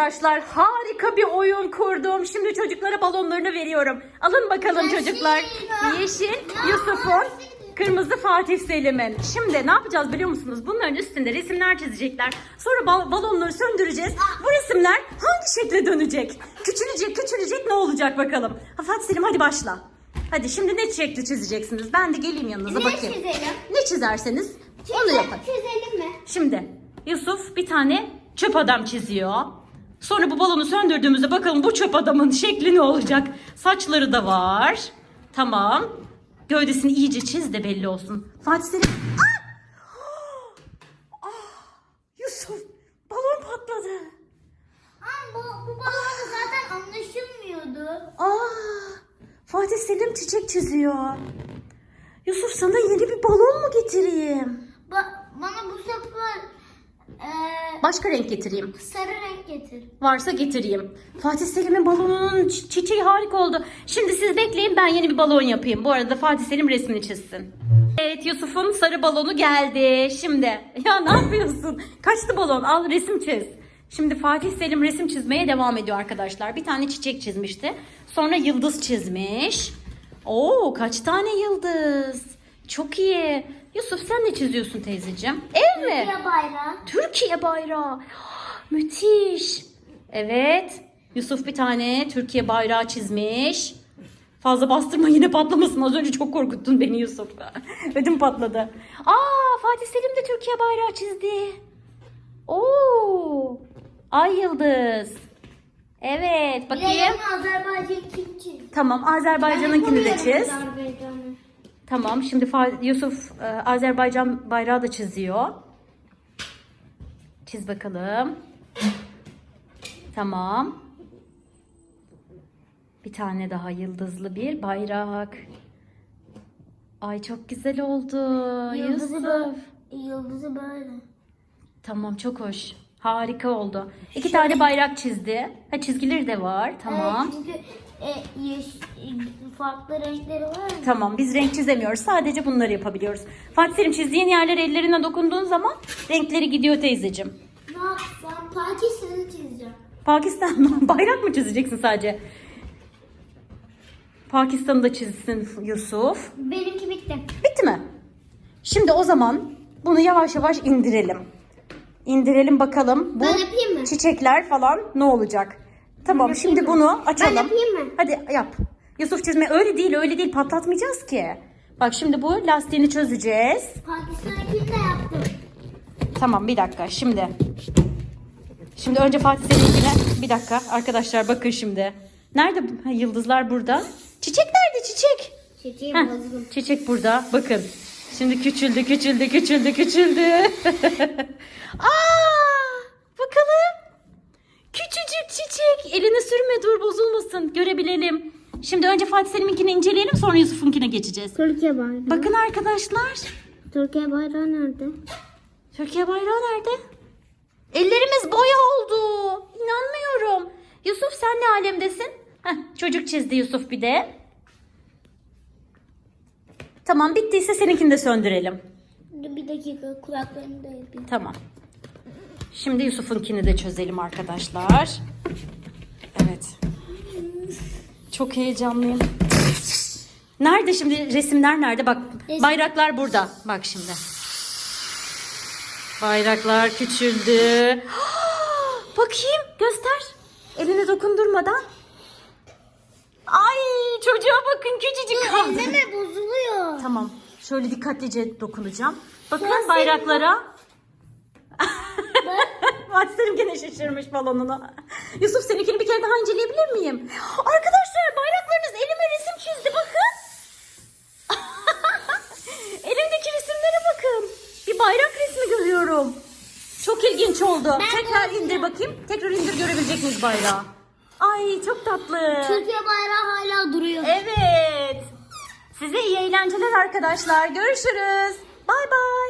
arkadaşlar harika bir oyun kurdum. Şimdi çocuklara balonlarını veriyorum. Alın bakalım Yeşil. çocuklar. Yeşil Yusuf'un, kırmızı Fatih Selim'in. Şimdi ne yapacağız biliyor musunuz? Bunların üstünde resimler çizecekler. Sonra bal- balonları söndüreceğiz. Bu resimler hangi şekle dönecek? Küçülecek, küçülecek ne olacak bakalım. Ha, Fatih Selim hadi başla. Hadi şimdi ne şekli çizeceksiniz? Ben de geleyim yanınıza Ne bakayım. çizelim? Ne çizerseniz onu Çize- yapın. Çizelim mi? Şimdi Yusuf bir tane çöp adam çiziyor. Sonra bu balonu söndürdüğümüzde bakalım bu çöp adamın şekli ne olacak? Saçları da var. Tamam. Gövdesini iyice çiz de belli olsun. Fatih Selim. Ah! Ah! Yusuf balon patladı. Ama bu, bu balon zaten anlaşılmıyordu. Aa, Fatih Selim çiçek çiziyor. Yusuf sana yeni bir balon mu getireyim? Ba bana bu sefer eee, Başka renk getireyim. sarı renk getir. Varsa getireyim. Fatih Selim'in balonunun çi- çiçeği harika oldu. Şimdi siz bekleyin ben yeni bir balon yapayım. Bu arada Fatih Selim resmini çizsin. Evet Yusuf'un sarı balonu geldi. Şimdi ya ne yapıyorsun? Kaçtı balon? Al resim çiz. Şimdi Fatih Selim resim çizmeye devam ediyor arkadaşlar. Bir tane çiçek çizmişti. Sonra yıldız çizmiş. Oo kaç tane yıldız? Çok iyi. Yusuf sen ne çiziyorsun teyzeciğim? Ev mi? Türkiye bayrağı. Türkiye bayrağı. Müthiş. Evet. Yusuf bir tane Türkiye bayrağı çizmiş. Fazla bastırma yine patlamasın. Az önce çok korkuttun beni Yusuf. Ödüm patladı. Aa Fatih Selim de Türkiye bayrağı çizdi. Oo. Ay yıldız. Evet bakayım. yanına Azerbaycan kim çizdi? Tamam Azerbaycan'ınkini de çiz. Azerbaycan'ı. Tamam şimdi Yusuf e, Azerbaycan bayrağı da çiziyor. Çiz bakalım. Tamam. Bir tane daha yıldızlı bir bayrak. Ay çok güzel oldu. Yıldızı Yusuf. böyle. Yıldızı böyle. Tamam çok hoş. Harika oldu. İki tane bayrak çizdi. Ha çizgileri de var. Tamam. Evet, çünkü e, yeş, e, farklı renkleri var ya. Tamam biz renk çizemiyoruz. Sadece bunları yapabiliyoruz. Fatih Selim çizdiğin yerler ellerine dokunduğun zaman renkleri gidiyor teyzeciğim. Ne yapsam? Pakistan'ı çizeceğim. Pakistan mı? Bayrak mı çizeceksin sadece? Pakistan'ı da çizsin Yusuf. Benimki bitti. Bitti mi? Şimdi o zaman bunu yavaş yavaş indirelim. İndirelim bakalım. Bu Ben yapayım mı? çiçekler falan ne olacak? Tamam şimdi bunu açalım. Ben yapayım mı? Hadi yap. Yusuf çizme öyle değil öyle değil patlatmayacağız ki. Bak şimdi bu lastiğini çözeceğiz. Pakistan'ınkini de yaptım. Tamam bir dakika şimdi. Şimdi önce Fatih Selim'kine bir dakika arkadaşlar bakın şimdi. Nerede? Ha, yıldızlar burada. Çiçek nerede çiçek? Çiçeğim Heh, bozuldu. çiçek burada bakın. Şimdi küçüldü küçüldü küçüldü küçüldü. Aa, bakalım. Küçücük Eline sürme dur bozulmasın görebilelim. Şimdi önce Fatih Selim'inkini inceleyelim sonra Yusuf'unkine geçeceğiz. Türkiye bayrağı. Bakın arkadaşlar. Türkiye bayrağı nerede? Türkiye bayrağı nerede? Ellerimiz boya oldu. İnanmıyorum. Yusuf sen ne alemdesin? Heh, çocuk çizdi Yusuf bir de. Tamam bittiyse seninkini de söndürelim. Bir dakika kulaklarını da yapayım. Tamam. Şimdi Yusuf'unkini de çözelim arkadaşlar. Evet. Çok heyecanlıyım. Nerede şimdi resimler nerede? Bak Resim- bayraklar burada. Bak şimdi. Bayraklar küçüldü. Bakayım göster. Eline dokundurmadan. Ay çocuğa bakın küçücük kaldı. Elleme bozuluyor. Tamam. Şöyle dikkatlice dokunacağım. Bakın Gösterin bayraklara. Fatih Selim gene şaşırmış balonunu. Yusuf seninkini bir kere daha inceleyebilir miyim? Arkadaşlar bayraklarınız elime resim çizdi bakın. Elimdeki resimlere bakın. Bir bayrak resmi görüyorum. Çok ilginç oldu. Ben Tekrar indir bakayım. Tekrar indir görebilecek miyiz bayrağı? Ay çok tatlı. Türkiye bayrağı hala duruyor. Evet. Size iyi eğlenceler arkadaşlar. Görüşürüz. Bay bay.